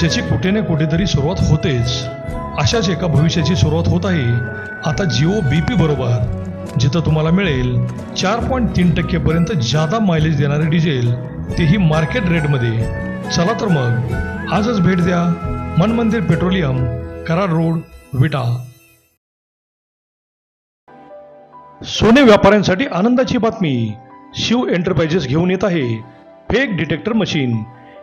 भविष्याची कुठे ना कुठेतरी सुरुवात होतेच. अशाच एका भविष्याची सुरुवात होत आहे. आता जिओ बी पी बरोबर जिथं तुम्हाला मिळेल चार पॉईंट तीन टक्केपर्यंत जादा मायलेज देणारे डिझेल तेही मार्केट रेटमध्ये चला तर मग आजच भेट द्या. मन मंदिर पेट्रोलियम कराड रोड विटा. सोने व्यापाऱ्यांसाठी आनंदाची बातमी. शिव एंटरप्राइजेस घेऊन येत आहे. फेक डिटेक्टर मशीन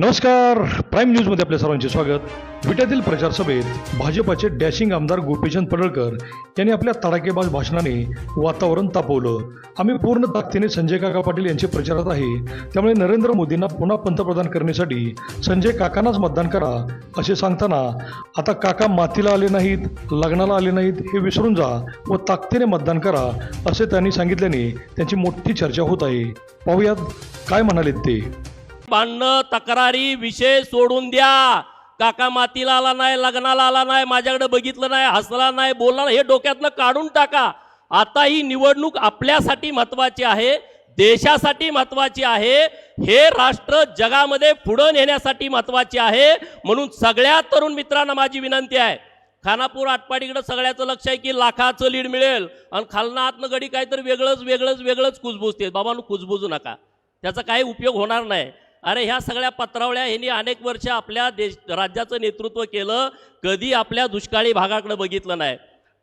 नमस्कार. प्राईम न्यूजमध्ये आपल्या सर्वांचे स्वागत. विट्यातील प्रचार सभेत भाजपाचे डॅशिंग आमदार गोपीचंद पडळकर यांनी आपल्या तडाकेबाज भाषणाने वातावरण तापवलं. आम्ही पूर्ण ताकदीने संजय काका पाटील यांचे प्रचारात आहे. त्यामुळे नरेंद्र मोदींना पुन्हा पंतप्रधान करण्यासाठी संजय काकांनाच मतदान करा असे सांगताना आता काका मातीला आले नाहीत लग्नाला आले नाहीत हे विसरून जा व ताकदीने मतदान करा असे त्यांनी सांगितल्याने त्यांची मोठी चर्चा होत आहे. पाहूयात काय म्हणालेत ते. भांडणं तक्रारी विषय सोडून द्या. काका मातीला आला नाही लग्नाला आला नाही माझ्याकडे बघितलं नाही हसला नाही बोलला नाही हे डोक्यातनं काढून टाका. आता ही निवडणूक आपल्यासाठी महत्वाची आहे देशासाठी महत्वाची आहे हे राष्ट्र जगामध्ये पुढं नेण्यासाठी महत्वाची आहे म्हणून सगळ्या तरुण मित्रांना माझी विनंती आहे. खानापूर आटपाडीकडे सगळ्याचं लक्ष आहे की लाखाचं लीड मिळेल. आणि खालना आतनं गडी काहीतरी वेगळंच वेगळंच वेगळंच कुजबुजते बाबांनो कुजबुजू नका. त्याचा काही उपयोग होणार नाही. अरे ह्या सगळ्या पत्रावळ्या ह्यांनी अनेक वर्ष आपल्या देश राज्याचं नेतृत्व केलं कधी आपल्या दुष्काळी भागाकडे बघितलं नाही.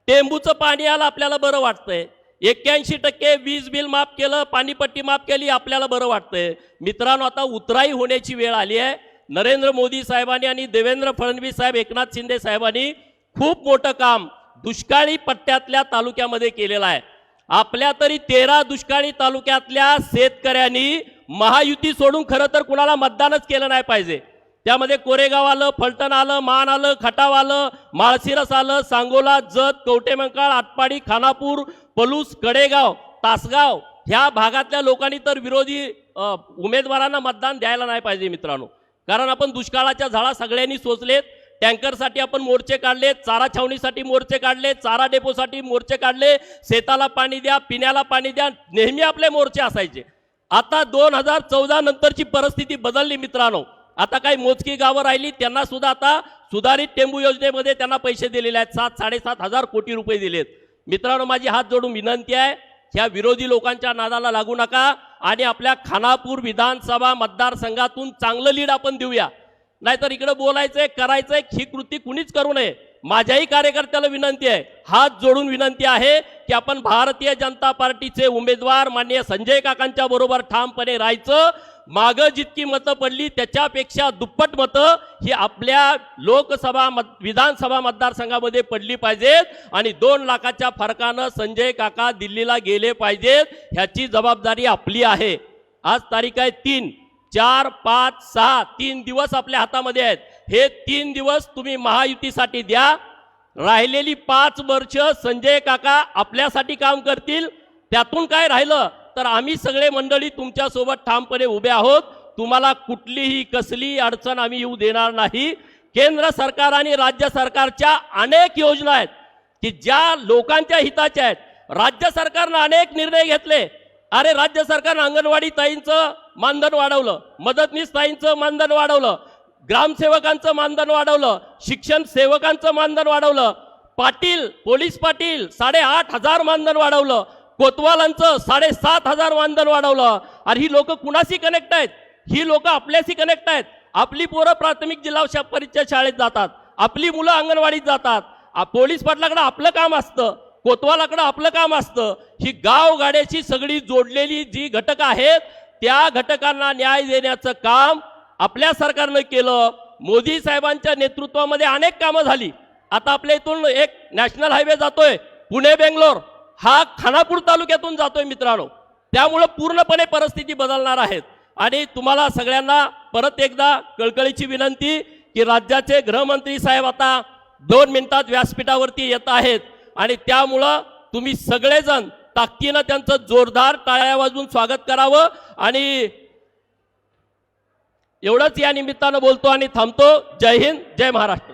टेंबूचं पाणी आलं आपल्याला बरं वाटतंय. एक्क्याऐंशी टक्के वीज बिल माफ केलं पाणीपट्टी माफ केली आपल्याला बरं वाटतंय. मित्रांनो आता उतराई होण्याची वेळ आली आहे. नरेंद्र मोदी साहेबांनी आणि देवेंद्र फडणवीस साहेब एकनाथ शिंदे साहेबांनी खूप मोठं काम दुष्काळी पट्ट्यातल्या तालुक्यामध्ये केलेलं आहे. आपल्या तरी तेरा दुष्काळी तालुक्यातल्या शेतकऱ्यांनी महायुती सोडून खरं तर कुणाला मतदानच केलं नाही पाहिजे. त्यामध्ये कोरेगाव आलं फलटण आलं मान आलं खटाव आलं माळशिरस आलं सांगोला जत कवटेमंकाळ आटपाडी खानापूर पलूस कडेगाव तासगाव ह्या भागातल्या लोकांनी तर विरोधी उमेदवारांना मतदान द्यायला नाही पाहिजे मित्रांनो. कारण आपण दुष्काळाच्या झाडा सगळ्यांनी सोचलेत टँकरसाठी आपण मोर्चे काढले चारा छावणीसाठी मोर्चे काढले चारा डेपोसाठी मोर्चे काढले शेताला पाणी द्या पिण्याला पाणी द्या नेहमी आपले मोर्चे असायचे. आता दोन हजार चौदा नंतरची परिस्थिती बदलली मित्रांनो. आता काही मोजकी गावं राहिली त्यांना सुद्धा आता सुधारित टेंबू योजनेमध्ये त्यांना पैसे दिलेले आहेत. सात साडेसात हजार कोटी रुपये दिलेत. मित्रांनो माझी हात जोडून विनंती आहे ह्या विरोधी लोकांच्या नादाला लागू नका आणि आपल्या खानापूर विधानसभा मतदारसंघातून चांगलं लीड आपण देऊया. नाहीतर इकडे बोलायचंय करायचंय ही कृती कुणीच करू नये. माझ्याही कार्यकर्त्याला विनंती आहे. हात जोडून विनंती आहे की आपण भारतीय जनता पार्टीचे उमेदवार माननीय संजय काकांच्या बरोबर ठामपणे राहायचं. मागं जितकी मतं पडली त्याच्यापेक्षा दुप्पट मतं ही आपल्या लोकसभा मत विधानसभा मतदारसंघामध्ये पडली पाहिजेत आणि दोन लाखाच्या फरकानं संजय काका दिल्लीला गेले पाहिजेत ह्याची जबाबदारी आपली आहे. आज तारीख आहे तीन. चार पाच सहा तीन दिवस आपल्या हातामध्ये आहेत. हे तीन दिवस तुम्ही महायुतीसाठी द्या. राहिलेली पाच वर्ष संजय काका आपल्यासाठी काम करतील. त्यातून काय राहिलं? तर आम्ही सगळे मंडळी तुमच्यासोबत ठामपणे उभे आहोत. तुम्हाला कुठलीही कसली अडचण आम्ही येऊ देणार नाही. केंद्र सरकार आणि राज्य सरकारच्या अनेक योजना आहेत की ज्या लोकांच्या हिताच्या आहेत. राज्य सरकारनं अनेक निर्णय घेतले. अरे राज्य सरकारनं अंगणवाडी ताईंचं मानधन वाढवलं मदतनीस ताईंचं मानधन वाढवलं ग्रामसेवकांचं मानधन वाढवलं शिक्षण सेवकांचं मानधन वाढवलं पाटील पोलीस पाटील साडेआठ हजार मानधन वाढवलं कोतवालांचं साडेसात हजार मानधन वाढवलं. आणि ही लोक कुणाशी कनेक्ट आहेत? ही लोक आपल्याशी कनेक्ट आहेत. आपली पोरं प्राथमिक जिल्हा शा- परिषद शाळेत जातात. आपली मुलं अंगणवाडीत जातात. पोलीस पाटलाकडे आपलं काम असतं. कोतवालाकडं आपलं काम असतं. ही गाव गाड्याची सगळी जोडलेली जी घटक आहेत त्या घटकांना न्याय देण्याचं काम आपल्या सरकारनं केलं. मोदी साहेबांच्या नेतृत्वामध्ये अनेक कामं झाली. आता आपल्या इथून एक नॅशनल हायवे जातोय पुणे बेंगलोर. हा खानापूर तालुक्यातून जातोय मित्रांनो. त्यामुळं पूर्णपणे परिस्थिती बदलणार आहेत आणि तुम्हाला सगळ्यांना परत एकदा कळकळीची विनंती की राज्याचे गृहमंत्री साहेब आता दोन मिनिटात व्यासपीठावरती येत आहेत. आणि त्यामुळं तुम्ही सगळेजण ताकदीनं त्यांचं जोरदार टाळ्या वाजवून स्वागत करावं. आणि एवढंच या निमित्तानं बोलतो आणि थांबतो. जय हिंद जय महाराष्ट्र.